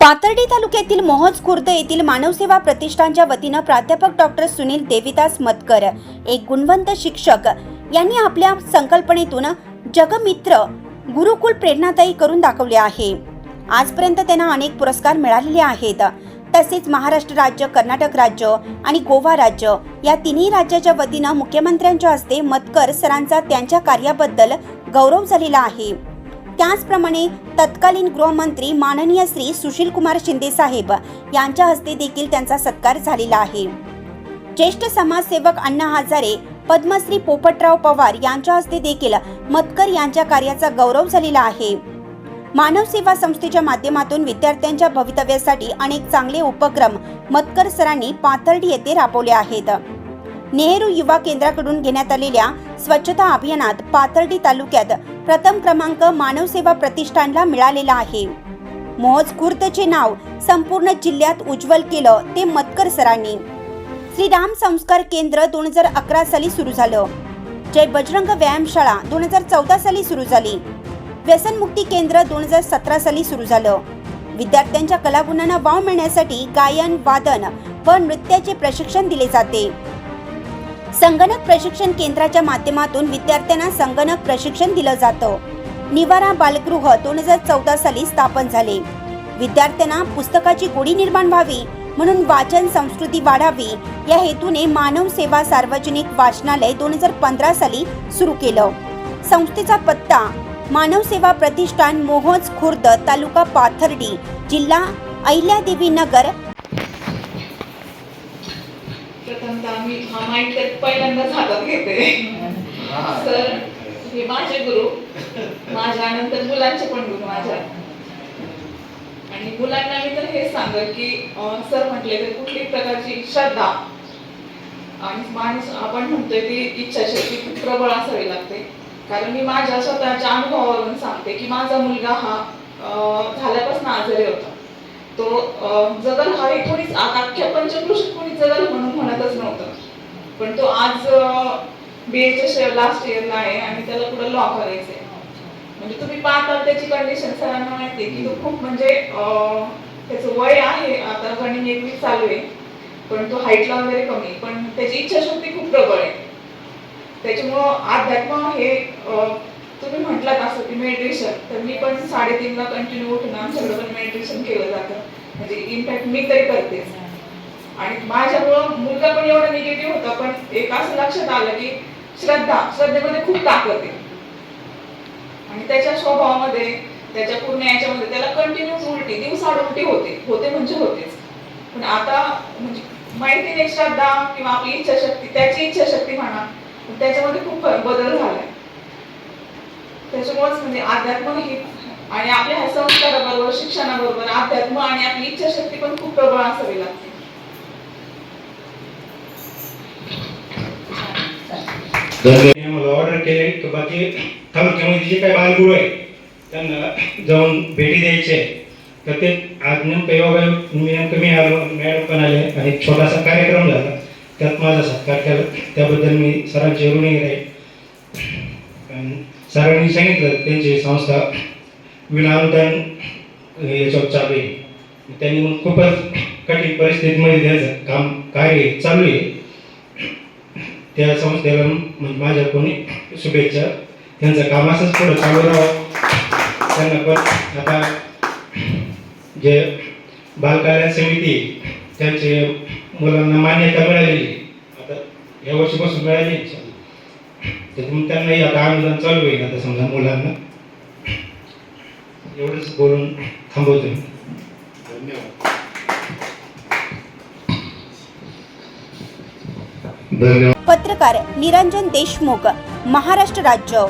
पाथर्डी तालुक्यातील मोहज खुर्द येथील मानवसेवा प्रतिष्ठानच्या वतीनं प्राध्यापक डॉक्टर सुनील देविदास मतकर एक गुणवंत शिक्षक यांनी आपल्या संकल्पनेतून जगमित्र गुरुकुल प्रेरणादायी करून दाखवले आहे. आजपर्यंत त्यांना अनेक पुरस्कार मिळालेले आहेत. तसेच महाराष्ट्र राज्य कर्नाटक राज्य आणि गोवा राज्य या तिन्ही राज्याच्या वतीनं मुख्यमंत्र्यांच्या हस्ते मतकर सरांचा त्यांच्या कार्याबद्दल गौरव झालेला आहे. त्याचप्रमाणे तत्कालीन गृहमंत्री माननीय श्री सुशील कुमार शिंदे साहेब यांच्या हस्ते देखील त्यांचा सत्कार झालेला आहे. ज्येष्ठ समाजसेवक अण्णा हजारे पद्मश्री पोपटराव पवार यांच्या हस्ते देखील मतकर यांच्या कार्याचा गौरव झालेला आहे. मानव सेवा संस्थेच्या माध्यमातून विद्यार्थ्यांच्या भवितव्यासाठी अनेक चांगले उपक्रम मतकर सरांनी पाथर्डी येथे राबवले आहेत. नेहरू युवा केंद्राकडून घेण्यात आलेल्या स्वच्छता अभियानात पाथर्डी तालुक्यात प्रथम क्रमांक मानवसेवा प्रतिष्ठानला मिळालेला आहे. मोहज खुर्दचे नाव संपूर्ण जिल्ह्यात उज्ज्वल केलं ते मतकर सरांनी. श्रीराम संस्कार केंद्र दोन हजार अकरा साली सुरू झालं. जय बजरंग व्यायामशाळा दोन हजार चौदा साली सुरू झाली. व्यसनमुक्ती केंद्र दोन हजार सतरा साली सुरू झालं. विद्यार्थ्यांच्या कलागुणांना वाव मिळण्यासाठी गायन वादन व नृत्याचे प्रशिक्षण दिले जाते. संगणक प्रशिक्षण केंद्राच्या माध्यमातून विद्यार्थ्यांना संगणक प्रशिक्षण दिलं जातं. निवारा बालगृह दोन हजार चौदा साली स्थापन झाले. विद्यार्थ्यांना पुस्तकाची गोडी निर्माण व्हावी म्हणून वाचन संस्कृती वाढावी या हेतूने मानव सेवा सार्वजनिक वाचनालय दोन हजार पंधरा साली सुरू केलं. संस्थेचा पत्ता मानव सेवा प्रतिष्ठान मोहोज खुर्द तालुका पाथर्डी जिल्हा अहिल्यादेवी नगर मी हा माईक तर पहिल्यांदाच हातात घेते तर हे. माझे गुरु माझ्या नंतर मुलांचे पण गुरु माझ्या. आणि मुलांना मी तर हेच सांगेल की सर म्हटले तर कुठली प्रकारची श्रद्धा आणि माणूस आपण म्हणतोय ती इच्छाशक्ती खूप प्रबळ असावी लागते. कारण मी माझ्या स्वतःच्या अनुभवावरून सांगते की माझा मुलगा हा झाल्यापासून आजारी होता. तो जगल हा हे कोणीच आता अख्ख्या पंचकृषीत कोणी जगल म्हणून नव्हतं पण तो आज बीएच्या लास्ट इयरला आहे आणि त्याला पुढे लॉ करायचंय. म्हणजे तुम्ही पाहता त्याची कंडिशन सरांना माहिती की तो खूप म्हणजे त्याचं वय आहे आता रनिंग एक वीक चालू आहे पण तो हाईटला वगैरे कमी पण त्याची इच्छाशक्ती खूप प्रबळ आहे. त्याच्यामुळं अध्यात्म हे तुम्ही म्हटलात असं की मेडिटेशन तर मी पण साडेतीनला कंटिन्यू उठून आमच्याकडे पण मेडिटेशन केलं जातं. म्हणजे इनफॅक्ट मी तरी करतेच. आणि माझ्यामुळं मुलगा पण एवढा निगेटिव्ह होता पण एक असं लक्षात आलं की श्रद्धा श्रद्धेमध्ये खूप ताकद आहे. आणि त्याच्या स्वभावामध्ये त्याच्या पूर्ण याच्यामध्ये त्याला कंटिन्यूस उलटी दिवसाड उलटी होते होते म्हणजे होतेच. पण आता म्हणजे माहिती नाही श्रद्धा किंवा आपली इच्छाशक्ती त्याची इच्छाशक्ती म्हणा त्याच्यामध्ये खूप बदल झालाय. त्याच्यामुळेच म्हणजे अध्यात्म ही आणि आपल्या ह्या संस्काराबरोबर शिक्षणाबरोबर अध्यात्म आणि आपली इच्छाशक्ती पण खूप प्रबळ असावी लागते धन्यवाद मला ऑर्डर केले की बाकी तालुक्यामध्ये जे काही बालगुरु आहे त्यांना जाऊन भेटी द्यायचे आहे. तर ते आज नेमकं मी नेमकं मी आलो मॅडम पण आले आणि छोटासा कार्यक्रम झाला त्यात माझा सत्कार केला त्याबद्दल मी सरांचे ऋणी आहे आणि सरांनी सांगितलं त्यांची संस्था विनाअनुदान याच्यावर चालू आहे त्यांनी मग खूपच कठीण परिस्थितीमध्ये त्याचं काम कार्य चालू आहे त्या संस्थेला म्हणजे माझ्या कोणी शुभेच्छा त्यांचं काम असंच पुढं चालू राहावं त्यांना पण आता जे बालकल्याण समिती त्यांचे मुलांना मान्यता मिळालेली. आता या वर्षीपासून मिळाली. त्याच्यामुळे त्यांनाही आता अनुदान चालू आहे आता समजा मुलांना एवढंच बोलून थांबवतो मी. धन्यवाद पत्रकार निरंजन देशमुख महाराष्ट्र राज्य.